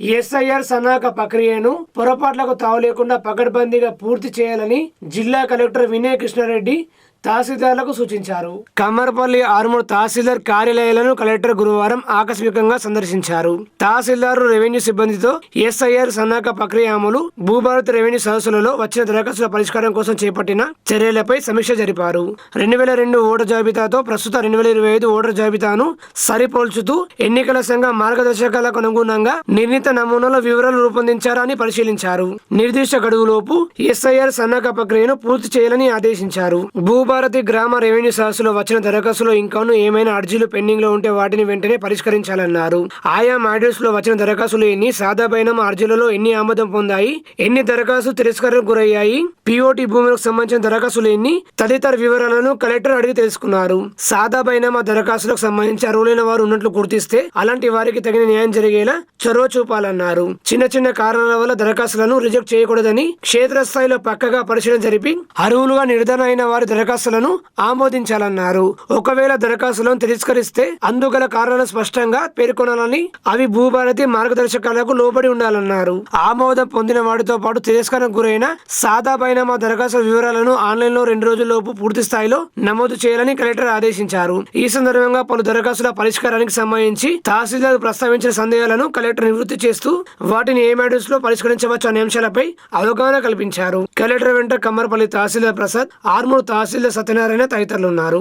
SIR సన్నాహక ప్రక్రియను పొరపాట్లకు తావు లేకుండా పకడ్బందీగా పూర్తి చేయాలని జిల్లా కలెక్టర్ వినయ్ కృష్ణారెడ్డి తహసీల్దార్లకు సూచించారు. కమ్మరపల్లి ఆరుమూరు తహసీల్దార్ కార్యాలయాలను కలెక్టర్ గురువారం ఆకస్మికంగా సందర్శించారు. తహసీల్దారు రెవెన్యూ సిబ్బందితో ఎస్ఐఆర్ సన్నాక ప్రక్రియ అమలు భూభారత్ రెవెన్యూ సదస్సులలో వచ్చిన దరఖాస్తుల పరిష్కారం కోసం చేపట్టిన చర్యలపై సమీక్ష జరిపారు. రెండు వేల రెండు ఓటర్ జాబితాతో ప్రస్తుత రెండు వేల ఇరవై ఐదు ఓటర్ జాబితాను సరిపోల్చుతూ ఎన్నికల సంఘ మార్గదర్శకాలకు అనుగుణంగా నిర్ణీత నమూనాల వివరాలు రూపొందించారా అని పరిశీలించారు. నిర్దిష్ట గడువులోపు ఎస్ఐఆర్ సన్నాక ప్రక్రియను పూర్తి చేయాలని ఆదేశించారు. భూ భారతి గ్రామ రెవెన్యూ సదస్సులో వచ్చిన దరఖాస్తులో ఇంకాను ఏమైనా అర్జీలు పెండింగ్లో ఉంటే వాటిని వెంటనే పరిష్కరించాలన్నారు. ఆయా మాడ్యూల్స్లో వచ్చిన దరఖాస్తులు ఎన్ని సాదా అర్జీలలో ఎన్ని ఆమోదం పొందాయి ఎన్ని దరఖాస్తు తిరస్కరణకు గురయ్యాయి పిఓటి భూములకు సంబంధించిన దరఖాస్తులు ఎన్ని తదితర వివరాలను కలెక్టర్ అడిగి తెలుసుకున్నారు. సాదా బైనామా దరఖాస్తులకు సంబంధించి అర్హులైన వారు ఉన్నట్లు గుర్తిస్తే అలాంటి వారికి తగిన న్యాయం జరిగేలా చొరవ చూపాలన్నారు. చిన్న చిన్న కారణాల వల్ల దరఖాస్తులను రిజెక్ట్ చేయకూడదని క్షేత్రస్థాయిలో పక్కగా పరిశీలన జరిపి అర్హులుగా నిర్ధారణ అయిన వారి దరఖాస్తులను ఆమోదించాలన్నారు. ఒకవేళ దరఖాస్తులను తిరస్కరిస్తే అందుగల కారణాలు స్పష్టంగా పేర్కొనాలని అవి భూభారతి మార్గదర్శకాలకు లోబడి ఉండాలన్నారు. ఆమోదం పొందిన వాటితో పాటు తిరస్కారం గురైన సాదా బైనామా దరఖాస్తు వివరాలను ఆన్లైన్లో రెండు రోజుల్లోపు పూర్తి స్థాయిలో నమోదు చేయాలని కలెక్టర్ ఆదేశించారు. ఈ సందర్భంగా పలు దరఖాస్తుల పరిష్కారానికి సంబంధించి తహసీల్దార్ ప్రస్తావించిన సందేహాలను కలెక్టర్ నివృత్తి చేస్తూ వాటిని ఏ మేడల్స్లో పరిష్కరించవచ్చు అనే అంశాలపై అవగాహన కల్పించారు. కలెక్టర్ వెంట కమ్మరపల్లి తహసీల్దార్ ప్రసాద్ ఆర్మూర్ తహసీల్దార్ సత్యనారాయణ తదితరులు ఉన్నారు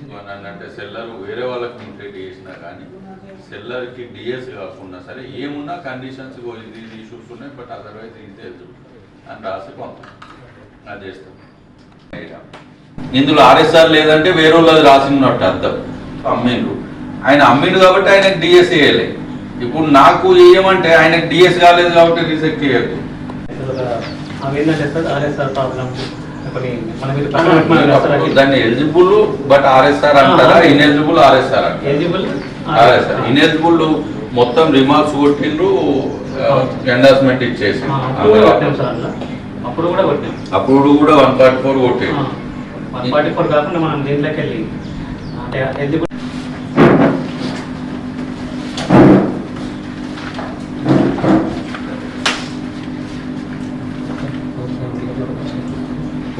అమ్మడం అంటే సెల్లర్ వేరే వాళ్ళకి కంప్లీట్ చేసినా కానీ సెల్లర్కి డిఎస్ కాకుండా సరే ఏమున్నా కండిషన్స్ ఇది ఇష్యూస్ ఉన్నాయి బట్ అదర్వైజ్ ఇది తెలుసు అని రాసి పంపాం అది చేస్తాం. ఇందులో ఆర్ఎస్ఆర్ లేదంటే వేరే వాళ్ళది రాసి ఉన్నట్టు అర్థం. అమ్మిండ్రు ఆయన అమ్మిండు కాబట్టి ఆయనకు డిఎస్ వేయలే ఇప్పుడు నాకు ఏమంటే ఆయనకు డిఎస్ కాలేదు కాబట్టి రిజెక్ట్ చేయద్దు. దాన్ని ఎలిజిబుల్ బట్ ఆర్ఎస్ఆర్ అంటారా? ఇన్ఎలిజిబుల్ ఆర్ఎస్ఆర్ ఆర్ఎస్ఆర్ ఇన్ఎలిజిబుల్ మొత్తం రిమార్క్స్ కొట్టిండ్రు ఎండార్స్మెంట్ ఇచ్చేసి అప్పుడు కూడా అప్పుడు కూడా వన్ ఫార్టీ ఫోర్ కొట్టిండు వన్ ఫార్టీ ఫోర్ కాకుండా మనం దీంట్లోకి వెళ్ళి అంటే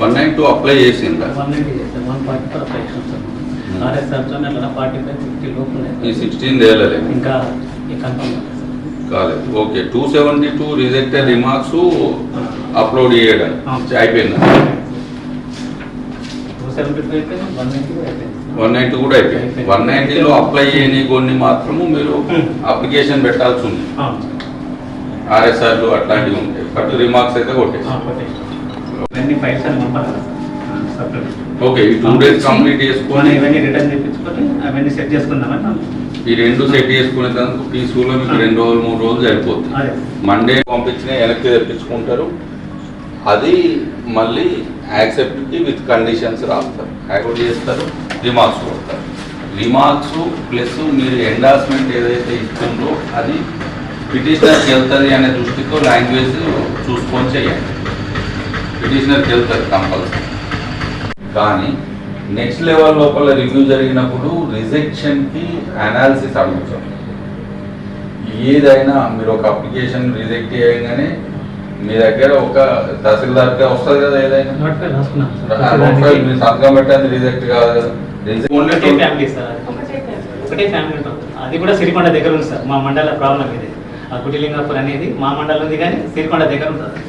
వన్ నైన్ టూ అప్లై చేసిండ్రా వన్ నైన్టీ చేస్తాం వన్ ఫార్టీ ఫోర్ అప్లై చేస్తాం సార్ ఆర్ఎస్ఆర్తో అట్లా ఫార్టీ ఫైవ్ ఫిఫ్టీ లోపు ఈ ఉన్నాయి సిక్స్టీన్ తేలలే ఇంకా కన్ఫర్మ్ కాలేదు okay two seventy two rejected remarks upload చేయడం అయిపోయిందా two seventy five one ninety అయిపోయింది వన్ నైన్టీ కూడా అయిపోయింది వన్ నైన్టీలో అప్లై చేయని కొన్ని మాత్రము మీరు అప్లికేషన్ పెట్టాల్సి ఉంది ఆర్ఎస్ఆర్లు అట్లాంటివి ఉంటాయి బట్ రిమార్క్స్ అయితే కొట్టేసి ఇవన్నీ పంపాలి. ఓకే ఈ టూ డేస్ కంప్లీట్ చేసుకొని ఇవన్నీ రిటర్న్ చేయించుకొని అవన్నీ సెట్ చేసుకుందామని ఈ రెండు సెట్ మీకు రెండు రోజులు మూడు రోజులు సరిపోతుంది. మండే పంపించిన వెనక్కి తెప్పించుకుంటారు. అది మళ్ళీ యాక్సెప్ట్కి విత్ కండిషన్స్ రాస్తారు. యాక్సెప్ట్ చేస్తారు రిమార్క్స్ కొడతారు. రిమార్క్స్ ప్లస్ మీరు ఎండార్స్మెంట్ ఏదైతే ఇస్తుందో అది పిటిషనర్కి వెళ్తుంది అనే దృష్టితో లాంగ్వేజ్ చూసుకొని చేయండి. పిటిషనర్కి వెళ్తుంది కంపల్సరీ కానీ నెక్స్ట్ లెవెల్ లోపల రివ్యూ జరిగినప్పుడు రిజెక్షన్కి అనాలిసిస్ అడుగుతాం. ఏదైనా మీరు ఒక అప్లికేషన్ రిజెక్ట్ చేయగానే మీ దగ్గర ఒక తహసీల్దార్గా వస్తుంది కదా ఏదైనా? సంతకం పెట్టండి రిజెక్ట్ కాదు కదా. ఒకటే ఫ్యామిలీ ఉంటాం. అది కూడా సిరికొండ దగ్గర ఉంది సార్. మా మండల ప్రాబ్లం ఇది. ఆ కుటిలింగాపూర్ అనేది మా మండలం ఉంది కానీ సిరికొండ దగ్గర ఉంటుంది.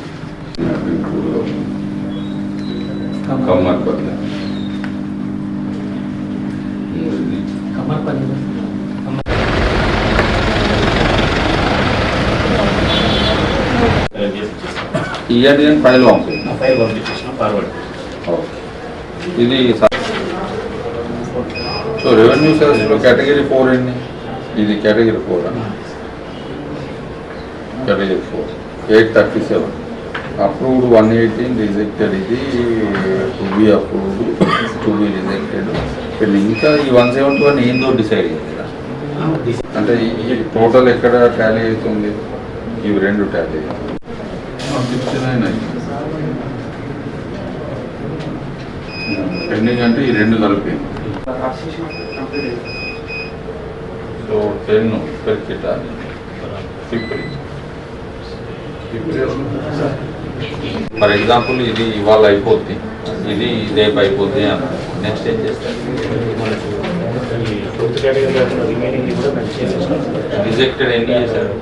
ఇయర్ అని ఫైల్ పంపింది ఫైల్ పంపించేసిన ఫార్వర్డ్ ఇది సో రెవెన్యూ సర్వీస్లో కేటగిరీ ఫోర్ అండి ఇది category four category four eight thirty seven approved one eighteen rejected ఇది B approved to B rejected వీళ్ళు ఇంకా ఈ వన్ సెవెంటీ వన్ ఏందో డిసైడ్ అయ్యింది కదా అంటే ఈ టోటల్ ఎక్కడ టాలీ అవుతుంది? ఇవి రెండు టాలీ సిక్స్టీ నైన్ పెండింగ్ అంటే ఈ రెండు కలిపి. సో టెన్ పెరికిట ఫిఫ్టీ ఫర్ ఎగ్జాంపుల్ ఇది ఇవాళ అయిపోద్ది. ఇది రేపు అయిపోద్ది అన్న నెక్స్ట్ ఏం చేస్తారు? రిజెక్టెడ్ ఎన్ని చేశారు.